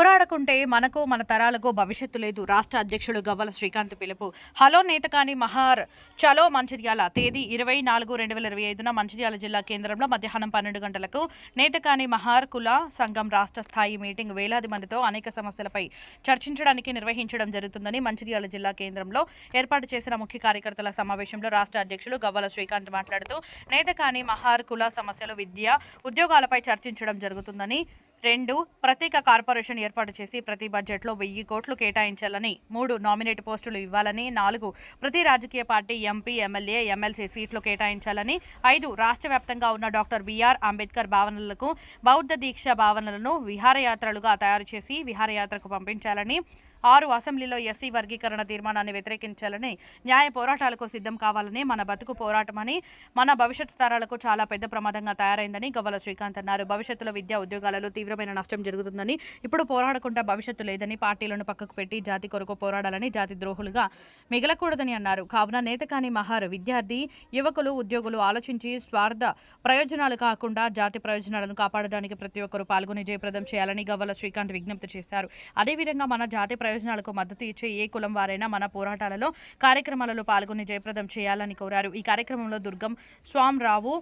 పోరాడకుంటే మనకు మన తరాలకు భవిష్యత్తు లేదు. రాష్ట్ర అధ్యక్షుడు గవ్వల శ్రీకాంత్ పిలుపు. హలో నేతకాని మహార్. చలో మంచిర్యాల తేదీ ఇరవై నాలుగు రెండు వేల ఇరవై ఐదున మంచిర్యాల జిల్లా కేంద్రంలో మధ్యాహ్నం పన్నెండు గంటలకు నేతకాని మహార్ కుల సంఘం రాష్ట్ర స్థాయి మీటింగ్ వేలాది మందితో అనేక సమస్యలపై చర్చించడానికి నిర్వహించడం జరుగుతుందని మంచిర్యాల జిల్లా కేంద్రంలో ఏర్పాటు చేసిన ముఖ్య కార్యకర్తల సమావేశంలో రాష్ట్ర అధ్యక్షులు గవ్వల శ్రీకాంత్ మాట్లాడుతూ నేతకాని మహార్ కుల సమస్యలు విద్య ఉద్యోగాలపై చర్చించడం జరుగుతుందని రెండు ప్రత్యేక కార్పొరేషన్ ఏర్పాటు చేసి ప్రతి బడ్జెట్లో వెయ్యి కోట్లు కేటాయించాలని మూడు నామినేట్ పోస్టులు ఇవ్వాలని నాలుగు ప్రతి రాజకీయ పార్టీ ఎంపీ ఎమ్మెల్యే ఎమ్మెల్సీ సీట్లు కేటాయించాలని ఐదు రాష్ట్ర వ్యాప్తంగా ఉన్న డాక్టర్ బిఆర్ అంబేద్కర్ భావనలకు బౌద్ధ దీక్ష భావనలను విహారయాత్రలుగా తయారు చేసి విహారయాత్రకు పంపించాలని ఆరు అసెంబ్లీలో ఎస్సీ వర్గీకరణ తీర్మానాన్ని వ్యతిరేకించాలని న్యాయ పోరాటాలకు సిద్ధం కావాలని మన బతుకు పోరాటమని మన భవిష్యత్తు తరాలకు చాలా పెద్ద ప్రమాదంగా తయారైందని గవ్వల శ్రీకాంత్ అన్నారు. భవిష్యత్తులో విద్యా ఉద్యోగాలలో తీవ్రమైన నష్టం జరుగుతుందని ఇప్పుడు పోరాడకుండా భవిష్యత్తు లేదని పార్టీలను పక్కకు పెట్టి జాతి కొరకు పోరాడాలని జాతి ద్రోహులుగా మిగలకూడదని అన్నారు. కావున నేతకాని మహారు విద్యార్థి యువకులు ఉద్యోగులు ఆలోచించి స్వార్థ ప్రయోజనాలు కాకుండా జాతి ప్రయోజనాలను కాపాడడానికి ప్రతి ఒక్కరూ పాల్గొని జయప్రదం చేయాలని గవ్వల శ్రీకాంత్ విజ్ఞప్తి చేశారు. అదేవిధంగా మన జాతి ప్రయోజనాలకు మద్దతు ఇచ్చే ఏ కులం వారైనా మన పోరాటాలలో కార్యక్రమాలలో పాల్గొని జయప్రదం చేయాలని కోరారు. ఈ కార్యక్రమంలో దుర్గం స్వామిరావు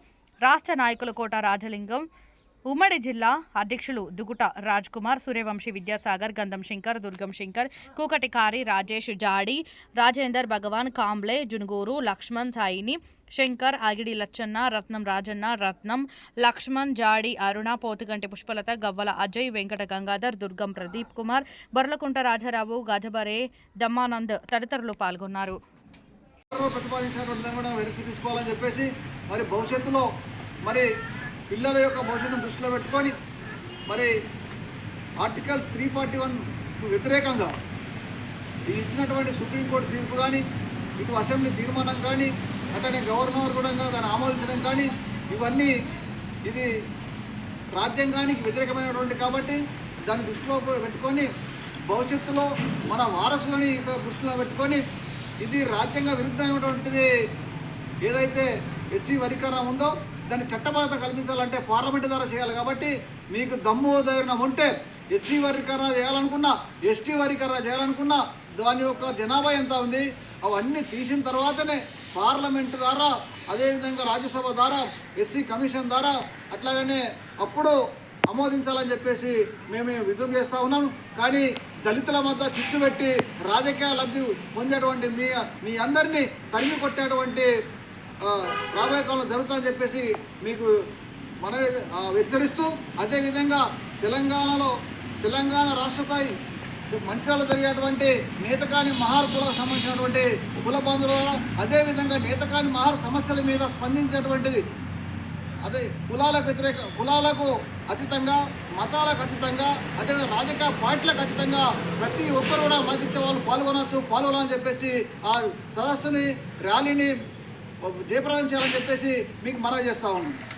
రాష్ట్ర నాయకులు కోట రాజలింగం ఉమ్మడి జిల్లా అధ్యక్షులు దుగుట రాజ్ కుమార్ సూర్యవంశీ విద్యాసాగర్ గంధం శంకర్ దుర్గం శంకర్ కూకటికారి రాజేష్ జాడి రాజేందర్ భగవాన్ కాంబ్లే జునుగూరు లక్ష్మణ్ సాయిని శంకర్ అగిడి లచ్చన్న రత్నం రాజన్న రత్నం లక్ష్మణ్ జాడి అరుణ పోతుగంటి పుష్పలత గవ్వల అజయ్ వెంకట గంగాధర్ దుర్గం ప్రదీప్ కుమార్ బొర్లకుంట రాజారావు గజబరే దమ్మానంద్ తదితరులు పాల్గొన్నారు. ప్రతిపాదించినటువంటి కూడా వెనక్కి తీసుకోవాలని చెప్పేసి మరి భవిష్యత్తులో మరి పిల్లల యొక్క భవిష్యత్తును దృష్టిలో పెట్టుకొని మరి ఆర్టికల్ త్రీ ఫార్టీ వన్ వ్యతిరేకంగా ఇచ్చినటువంటి సుప్రీంకోర్టు తీర్పు కానీ ఇటు అసెంబ్లీ తీర్మానం కానీ అట్లనే గవర్నర్ కూడా దాన్ని ఆమోదించడం కానీ ఇవన్నీ ఇది రాజ్యాంగానికి వ్యతిరేకమైనటువంటి కాబట్టి దాన్ని దృష్టిలో పెట్టుకొని భవిష్యత్తులో మన వారసులని దృష్టిలో పెట్టుకొని ఇది రాజ్యాంగ విరుద్ధమైనటువంటిది ఏదైతే ఎస్సీ వర్గీకరణ ఉందో దాన్ని చట్టబద్ధత కల్పించాలంటే పార్లమెంట్ ద్వారా చేయాలి కాబట్టి మీకు దమ్ము ధైర్యం ఉంటే ఎస్సీ వర్గీకరణ చేయాలనుకున్నా ఎస్టీ వర్గీకరణ చేయాలనుకున్నా దాని యొక్క జనాభా ఎంత ఉంది? అవన్నీ తీసిన తర్వాతనే పార్లమెంట్ ద్వారా అదేవిధంగా రాజ్యసభ ద్వారా ఎస్సీ కమిషన్ ద్వారా అట్లాగనే అప్పుడు ఆమోదించాలని చెప్పేసి మేము విజ్ఞప్తి చేస్తూ ఉన్నాం. కానీ దళితుల మధ్య చిచ్చు పెట్టి రాజకీయ లబ్ధి పొందేటువంటి మీ మీ అందరినీ తరిమి కొట్టేటువంటి రాబోయే కాలంలో జరుగుతుందని చెప్పేసి మీకు మన హెచ్చరిస్తూ అదేవిధంగా తెలంగాణలో తెలంగాణ రాష్ట్ర స్థాయి మంచిర్యాల జరిగేటువంటి నేతకాని మహార్ కులకు సంబంధించినటువంటి కుల బంధువుల అదేవిధంగా నేతకాని మహార్ సమస్యల మీద స్పందించేటువంటిది అదే కులాలకు వ్యతిరేక కులాలకు అతీతంగా మతాలకు అతీతంగా అదే రాజకీయ పార్టీలకు అతీతంగా ప్రతి ఒక్కరు కూడా మద్దతు వాళ్ళు పాల్గొనవచ్చు పాల్గొనాలని చెప్పేసి ఆ సదస్సుని ర్యాలీని జయప్రదం చేయాలని చెప్పేసి మీకు మనవి చేస్తా ఉన్నాను